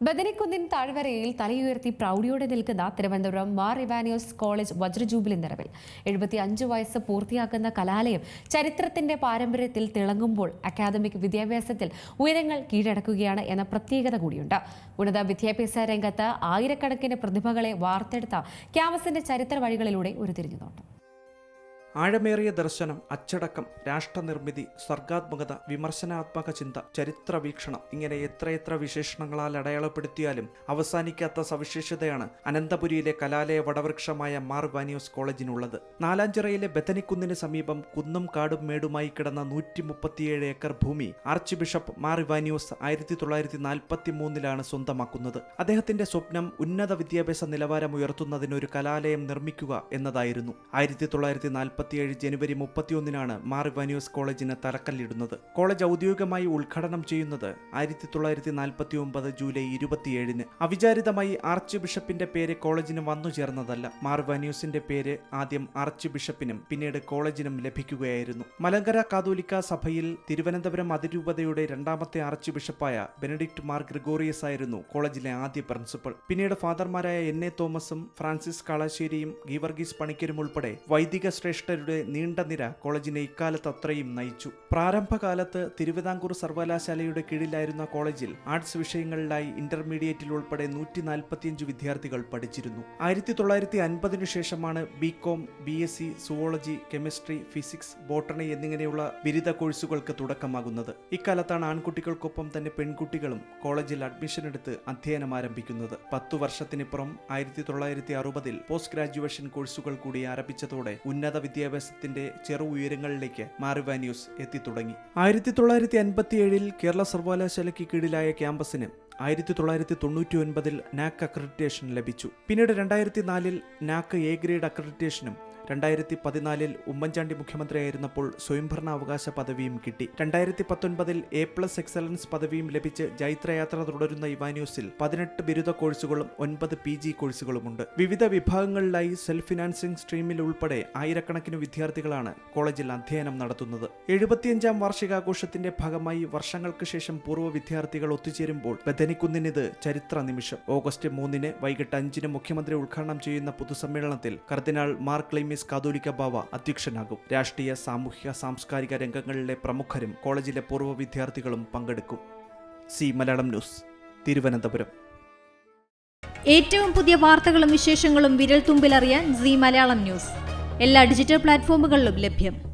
ബദനിക്കുന്നിൻ താഴ്വരയിൽ തലയുയർത്തി പ്രൗഢിയോടെ നിൽക്കുന്ന തിരുവനന്തപുരം മാർ ഇവാനിയോസ് കോളേജ് വജ്രജൂബിലി നിറവിൽ. എഴുപത്തി അഞ്ച് വയസ്സ് പൂർത്തിയാക്കുന്ന കലാലയം ചരിത്രത്തിന്റെ പാരമ്പര്യത്തിൽ തിളങ്ങുമ്പോൾ അക്കാദമിക് വിദ്യാഭ്യാസത്തിൽ ഉയരങ്ങൾ കീഴടക്കുകയാണ് എന്ന പ്രത്യേകത കൂടിയുണ്ട്. ഉന്നത വിദ്യാഭ്യാസ രംഗത്ത് ആയിരക്കണക്കിന് പ്രതിഭകളെ വാർത്തെടുത്ത ക്യാമ്പസിന്റെ ചരിത്ര വഴികളിലൂടെ ഒരു തിരിഞ്ഞുനോട്ടം ആഴമേറിയ ദർശനം അച്ചടക്കം രാഷ്ട്രനിർമ്മിതി സർഗാത്മകത വിമർശനാത്മക ചിന്ത ചരിത്ര വീക്ഷണം ഇങ്ങനെ എത്രയെത്ര വിശേഷണങ്ങളാൽ അടയാളപ്പെടുത്തിയാലും അവസാനിക്കാത്ത സവിശേഷതയാണ് അനന്തപുരിയിലെ കലാലയ വടവൃക്ഷമായ മാർ വാനിയോസ് കോളേജിനുള്ളത്. നാലാഞ്ചിറയിലെ ബഥനിക്കുന്നിന് സമീപം കുന്നും കാടും മേടുമായി കിടന്ന നൂറ്റി മുപ്പത്തിയേഴ് ഏക്കർ ഭൂമി ആർച്ച് ബിഷപ്പ് മാർ വാനിയോസ് ആയിരത്തി തൊള്ളായിരത്തി നാൽപ്പത്തി മൂന്നിലാണ് സ്വന്തമാക്കുന്നത്. അദ്ദേഹത്തിന്റെ സ്വപ്നം ഉന്നത വിദ്യാഭ്യാസ നിലവാരം ഉയർത്തുന്നതിന് ഒരു കലാലയം നിർമ്മിക്കുക എന്നതായിരുന്നു. ആയിരത്തി തൊള്ളായിരത്തി നാൽപ്പത്തിയേഴ് ജനുവരി മുപ്പത്തിയൊന്നിനാണ് മാർ വനിയോസ് കോളേജിന് തറക്കല്ലിടുന്നത് കോളേജ് ഔദ്യോഗികമായി ഉദ്ഘാടനം ചെയ്യുന്നത് ആയിരത്തി തൊള്ളായിരത്തി നാൽപ്പത്തി ഒമ്പത് ജൂലൈ ഇരുപത്തിയേഴിന്. അവിചാരിതമായി ആർച്ച് ബിഷപ്പിന്റെ പേര് കോളേജിന് വന്നു ചേർന്നതല്ല. മാർ വനിയോസിന്റെ പേര് ആദ്യം ആർച്ച് ബിഷപ്പിനും പിന്നീട് കോളേജിനും ലഭിക്കുകയായിരുന്നു. മലങ്കര കാതോലിക്ക സഭയിൽ തിരുവനന്തപുരം അതിരൂപതയുടെ രണ്ടാമത്തെ ആർച്ച് ബിഷപ്പായ ബെനഡിക്ട് മാർ ഗ്രിഗോറിയസ് ആയിരുന്നു കോളേജിലെ ആദ്യ പ്രിൻസിപ്പൽ പിന്നീട് ഫാദർമാരായ എൻ എ തോമസും ഫ്രാൻസിസ് കാളാശ്ശേരിയും ഗീവർഗീസ് പണിക്കരും ഉൾപ്പെടെ വൈദിക ശ്രേഷ്ഠരുടെ നീണ്ട നിര കോളേജിനെ ഇക്കാലത്ത് അത്രയും നയിച്ചു. പ്രാരംഭകാലത്ത് തിരുവിതാംകൂർ സർവകലാശാലയുടെ കീഴിലായിരുന്ന കോളേജിൽ ആർട്സ് വിഷയങ്ങളിലായി ഇന്റർമീഡിയറ്റിൽ ഉൾപ്പെടെ നൂറ്റി നാൽപ്പത്തിയഞ്ച് വിദ്യാർത്ഥികൾ പഠിച്ചിരുന്നു. ആയിരത്തി തൊള്ളായിരത്തി അൻപതിനു ശേഷമാണ് B com B S C zoology chemistry physics botany എന്നിങ്ങനെയുള്ള ബിരുദ കോഴ്സുകൾക്ക് തുടക്കമാകുന്നത്. ഇക്കാലത്താണ് ആൺകുട്ടികൾക്കൊപ്പം തന്നെ പെൺകുട്ടികളും കോളേജിൽ അഡ്മിഷൻ എടുത്ത് അധ്യയനം ആരംഭിക്കുന്നത്. പത്തു വർഷത്തിനിപ്പുറം ആയിരത്തി തൊള്ളായിരത്തി അറുപതിൽ പോസ്റ്റ് ഗ്രാജുവേഷൻ കോഴ്സുകൾ കൂടി ആരംഭിച്ചതോടെ ഉന്നത വിദ്യാഭ്യാസത്തിന്റെ ചെറു ഉയരങ്ങളിലേക്ക് മാറിവാന്യൂസ് എത്തിത്തുടങ്ങി. ആയിരത്തി തൊള്ളായിരത്തി അൻപത്തിയേഴിൽ കേരള സർവകലാശാലയ്ക്ക് കീഴിലായ ക്യാമ്പസിന് ആയിരത്തി തൊള്ളായിരത്തി തൊണ്ണൂറ്റി ഒൻപതിൽ നാക് അക്രഡിറ്റേഷൻ ലഭിച്ചു. പിന്നീട് രണ്ടായിരത്തി നാലിൽ നാക് എ ഗ്രേഡ് അക്രഡിറ്റേഷനും രണ്ടായിരത്തി പതിനാലിൽ ഉമ്മൻചാണ്ടി മുഖ്യമന്ത്രിയായിരുന്നപ്പോൾ സ്വയംഭരണാവകാശ പദവിയും കിട്ടി. രണ്ടായിരത്തി പത്തൊൻപതിൽ എ പ്ലസ് എക്സലൻസ് പദവിയും ലഭിച്ച് ജൈത്രയാത്ര തുടരുന്ന ഇവാന്യൂസിൽ പതിനെട്ട് ബിരുദ കോഴ്സുകളും ഒൻപത് പി ജി കോഴ്സുകളുമുണ്ട്. വിവിധ വിഭാഗങ്ങളിലായി സെൽഫ് ഫിനാൻസിംഗ് സ്ട്രീമിൽ ഉൾപ്പെടെ ആയിരക്കണക്കിന് വിദ്യാർത്ഥികളാണ് കോളേജിൽ അധ്യയനം നടത്തുന്നത്. എഴുപത്തിയഞ്ചാം വാർഷികാഘോഷത്തിന്റെ ഭാഗമായി വർഷങ്ങൾക്ക് ശേഷം പൂർവ വിദ്യാർത്ഥികൾ ഒത്തുചേരുമ്പോൾ ബദനിക്കുന്നിനിത് ചരിത്ര നിമിഷം. ഓഗസ്റ്റ് മൂന്നിന് വൈകിട്ട് അഞ്ചിന് മുഖ്യമന്ത്രി ഉദ്ഘാടനം ചെയ്യുന്ന പൊതുസമ്മേളനത്തിൽ കർദിനാൾ മാർ ക്ലൈമിസ് കാതോലിക്ക ബാവ അധ്യക്ഷനാകും. രാഷ്ട്രീയ സാമൂഹിക സാംസ്കാരിക രംഗങ്ങളിലെ പ്രമുഖരും കോളേജിലെ പൂർവ വിദ്യാർത്ഥികളും പങ്കെടുക്കും. Zee Malayalam news Thiruvananthapuram. ഏറ്റവും പുതിയ വാർത്തകളും വിശേഷങ്ങളും വിരൽ തുമ്പിലറിയാൻ സി മലയാളം ന്യൂസ്. എല്ലാ ഡിജിറ്റൽ പ്ലാറ്റ്ഫോമുകളിലും ലഭ്യം.